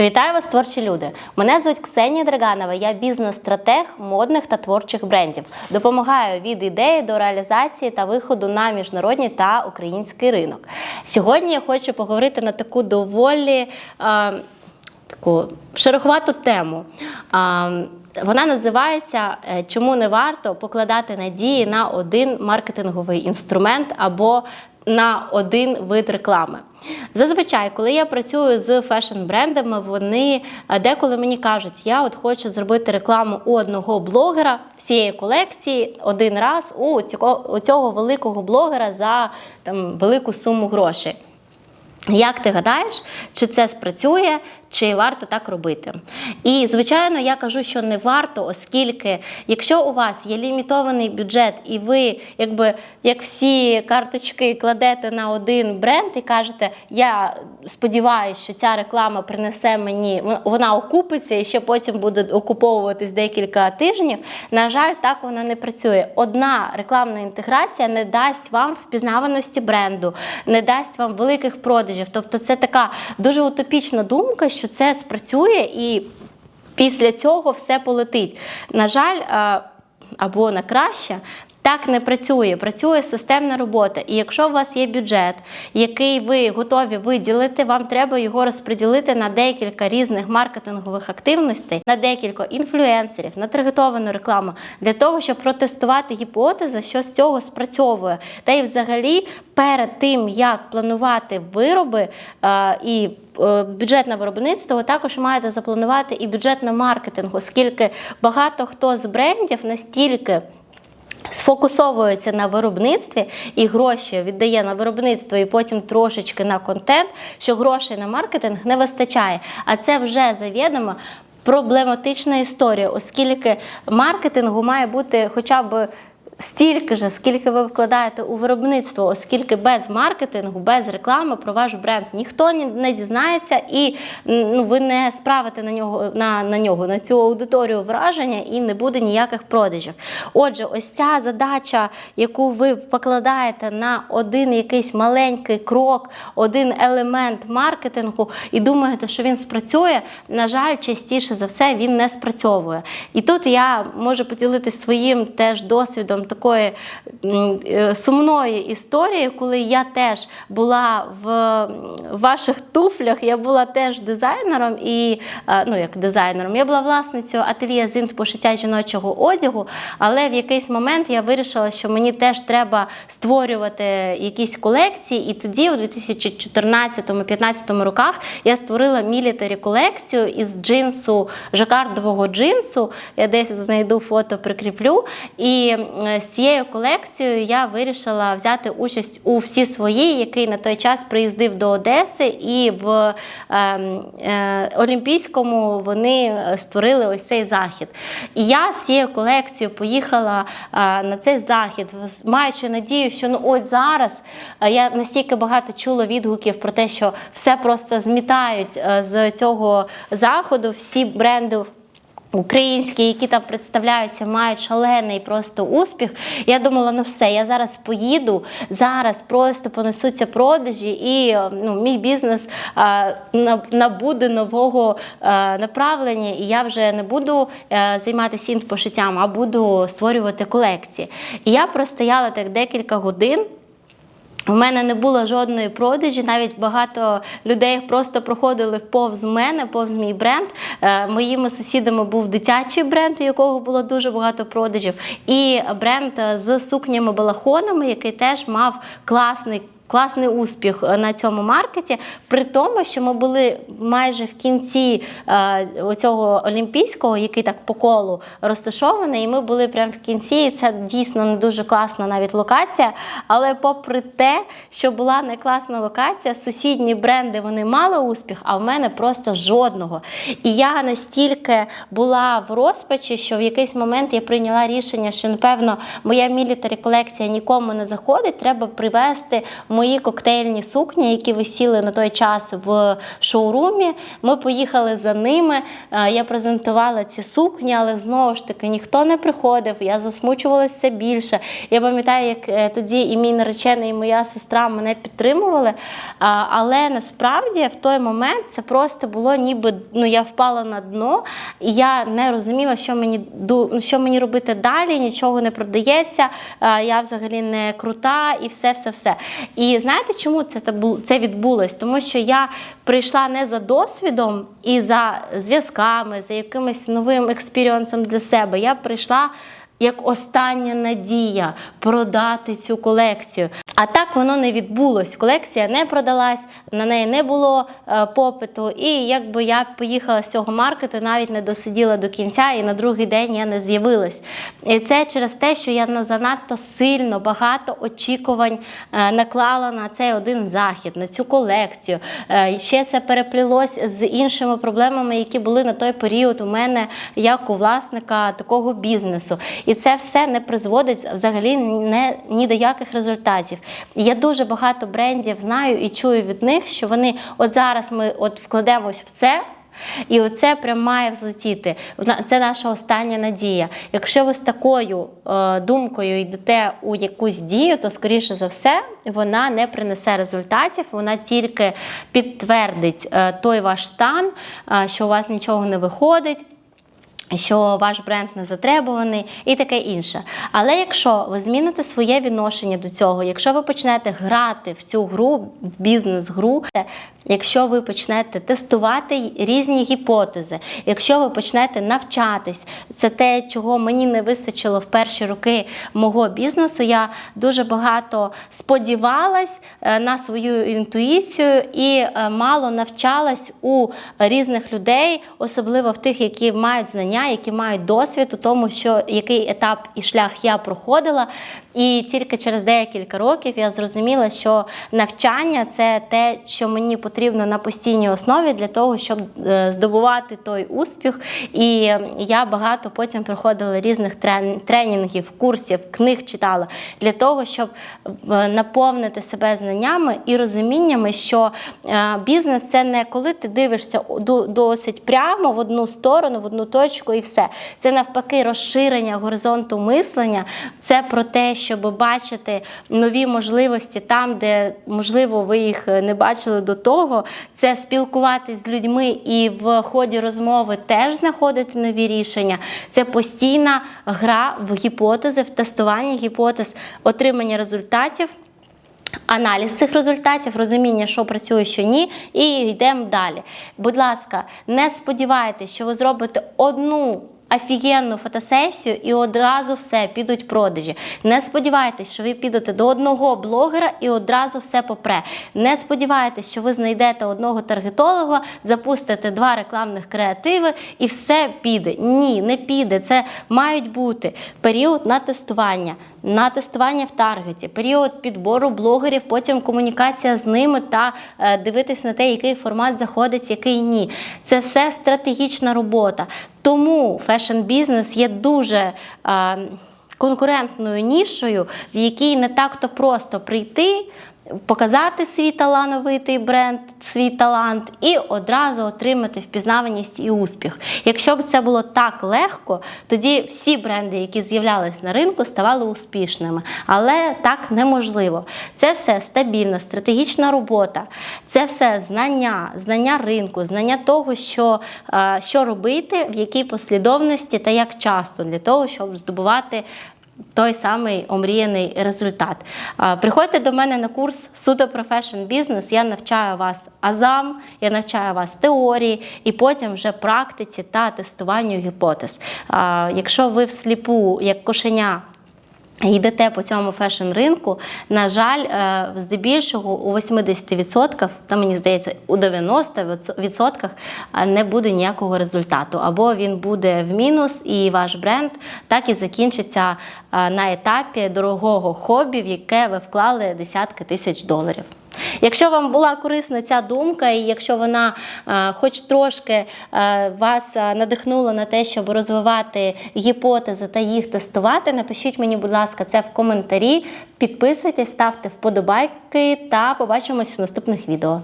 Вітаю вас, творчі люди! Мене звуть Ксенія Драганова. Я бізнес-стратег модних та творчих брендів. Допомагаю від ідеї до реалізації та виходу на міжнародний та український ринок. Сьогодні я хочу поговорити на таку доволі. е, таку шероховату тему. Вона називається е, Чому не варто покладати надії на один маркетинговий інструмент або на один вид реклами. Зазвичай, коли я працюю з фешн-брендами, вони е, деколи мені кажуть, я от хочу зробити рекламу у одного блогера всієї колекції один раз у цього великого блогера за там, велику суму грошей. Як ти гадаєш, чи це спрацює, чи варто так робити? І, звичайно, я кажу, що не варто, оскільки, якщо у вас є лімітований бюджет, і ви, якби як всі карточки кладете на один бренд і кажете, я сподіваюся, що ця реклама принесе мені, вона окупиться і ще потім буде окуповуватись декілька тижнів. На жаль, так вона не працює. Одна рекламна інтеграція не дасть вам впізнаваності бренду, не дасть вам великих продажів. Тобто, це така дуже утопічна думка, що це спрацює і після цього все полетить. На жаль, або на краще. Так не працює, працює системна робота. І якщо у вас є бюджет, який ви готові виділити, вам треба його розподілити на декілька різних маркетингових активностей, на декілька інфлюенсерів, на таргетовану рекламу для того, щоб протестувати гіпотези, що з цього спрацьовує. Та й взагалі перед тим як планувати вироби е, і е, бюджет на виробництво, ви також маєте запланувати і бюджет на маркетинг, оскільки багато хто з брендів настільки. Сфокусовується на виробництві і гроші віддає на виробництво і потім трошечки на контент, що грошей на маркетинг не вистачає. А це вже завідомо проблематична історія, оскільки маркетингу має бути хоча б. Стільки ж, скільки ви вкладаєте у виробництво, оскільки без маркетингу, без реклами про ваш бренд ніхто не дізнається, і ну, ви не справите на нього на, на нього на цю аудиторію враження і не буде ніяких продажів. Отже, ось ця задача, яку ви покладаєте на один якийсь маленький крок, один елемент маркетингу, і думаєте, що він спрацює, на жаль, частіше за все він не спрацьовує. І тут я можу поділитися своїм теж досвідом такої е, сумної історії, коли я теж була в ваших туфлях, я була теж дизайнером і е, ну як дизайнером, я була власницею ательє з пошиття жіночого одягу, але в якийсь момент я вирішила, що мені теж треба створювати якісь колекції, і тоді, у 2014-2015 роках, я створила мілітарі колекцію із джинсу, жакардового джинсу. Я десь знайду фото, прикріплю. І з цією колекцією я вирішила взяти участь у всі свої, який на той час приїздив до Одеси, і в е, е, Олімпійському вони створили ось цей захід. І я з цією колекцією поїхала е, на цей захід, маючи надію, що ну от зараз е, я настільки багато чула відгуків про те, що все просто змітають е, з цього заходу, всі бренди. Українські, які там представляються, мають шалений просто успіх. Я думала, ну все, я зараз поїду, зараз просто понесуться продажі, і ну, мій бізнес а, набуде нового а, направлення, і я вже не буду а, займатися інфопошиттям, а буду створювати колекції. І я простояла так декілька годин. У мене не було жодної продажі, навіть багато людей просто проходили повз мене, повз мій бренд. Е, моїми сусідами був дитячий бренд, у якого було дуже багато продажів, і бренд з сукнями-балахонами, який теж мав класний класний успіх е, на цьому маркеті, при тому, що ми були майже в кінці е, цього олімпійського, який так по колу розташований, і ми були прямо в кінці. і Це дійсно не дуже класна навіть локація. Але попри те, що була не класна локація, сусідні бренди вони мали успіх, а в мене просто жодного. І я настільки була в розпачі, що в якийсь момент я прийняла рішення, що напевно моя мілітарі колекція нікому не заходить. Треба привести мої коктейльні сукні, які висіли на той час в шоурумі. Ми поїхали за ними. Е, Я презентувала ці сукні, але знову ж таки ніхто не приходив. Я засмучувалася більше. Я пам'ятаю, як е, тоді і мій наречений, і моя сестра мене підтримували. Але насправді в той момент це просто було ніби ну я впала на дно, і я не розуміла, що мені що мені робити далі, нічого не продається. Я взагалі не крута і все, все, все. І знаєте, чому це це відбулось? Тому що я прийшла не за досвідом і за зв'язками, за якимось новим експіріонсом для себе. Я прийшла як остання надія продати цю колекцію. А так воно не відбулось. Колекція не продалась, на неї не було е, попиту. І якби я поїхала з цього маркету, навіть не досиділа до кінця, і на другий день я не з'явилась. І це через те, що я на- занадто сильно багато очікувань е, наклала на цей один захід, на цю колекцію. Е, ще це переплілось з іншими проблемами, які були на той період у мене як у власника такого бізнесу. І це все не призводить взагалі не, ні до яких результатів. Я дуже багато брендів знаю і чую від них, що вони от зараз ми от вкладемось в це. І оце прям має взлетіти. Це наша остання надія. Якщо ви з такою е, думкою йдете у якусь дію, то скоріше за все вона не принесе результатів, вона тільки підтвердить е, той ваш стан, е, що у вас нічого не виходить що ваш бренд не затребуваний і таке інше. Але якщо ви зміните своє відношення до цього, якщо ви почнете грати в цю гру, в бізнес-гру, якщо ви почнете тестувати різні гіпотези, якщо ви почнете навчатись, це те, чого мені не вистачило в перші роки мого бізнесу. Я дуже багато сподівалась е, на свою інтуїцію і е, мало навчалась у різних людей, особливо в тих, які мають знання, які мають досвід у тому, що який етап і шлях я проходила. І тільки через декілька років я зрозуміла, що навчання це те, що мені потрібно на постійній основі для того, щоб е, здобувати той успіх. І я багато потім проходила різних тренінгів, курсів, книг читала для того, щоб е, наповнити себе знаннями і розуміннями, що е, бізнес це не коли ти дивишся досить прямо в одну сторону, в одну точку і все. Це навпаки розширення горизонту мислення. Це про те, щоб бачити нові можливості там, де можливо ви їх е, не бачили до того. Це спілкуватись з людьми і в ході розмови теж знаходити нові рішення. Це постійна гра в гіпотези, в тестуванні гіпотез, отримання результатів. Аналіз цих результатів, розуміння, що працює, що ні, і йдемо далі. Будь ласка, не сподівайтеся, що ви зробите одну офігенну фотосесію і одразу все підуть продажі. Не сподівайтесь, що ви підете до одного блогера і одразу все попре. Не сподівайтесь, що ви знайдете одного таргетолога, запустите два рекламних креативи і все піде. Ні, не піде. Це мають бути період на тестування. На тестування в таргеті, період підбору блогерів, потім комунікація з ними та е, дивитись на те, який формат заходить, який ні. Це все стратегічна робота. Тому фешн-бізнес є дуже. Е, конкурентною нішою, в якій не так-то просто прийти, показати свій талановитий бренд, свій талант і одразу отримати впізнаваність і успіх. Якщо б це було так легко, тоді всі бренди, які з'являлись на ринку, ставали успішними. Але так неможливо. Це все стабільна, стратегічна робота, це все знання, знання ринку, знання того, що, е, що робити, в якій послідовності та як часто для того, щоб здобувати той самий омріяний результат. Приходьте до мене на курс суто про фешн бізнес. Я навчаю вас азам, я навчаю вас теорії і потім вже практиці та тестуванню гіпотез. Якщо ви всліпу, як кошеня, Йдете по цьому фешн-ринку, на жаль, е, здебільшого у 80%, та мені здається, у 90% е, не буде ніякого результату. Або він буде в мінус, і ваш бренд так і закінчиться е, на етапі дорогого хобі, в яке ви вклали десятки тисяч доларів. Якщо вам була корисна ця думка, і якщо вона е, хоч трошки е, вас е, надихнула на те, щоб розвивати гіпотези та їх тестувати, напишіть мені, будь ласка, це в коментарі. Підписуйтесь, ставте вподобайки та побачимось в наступних відео.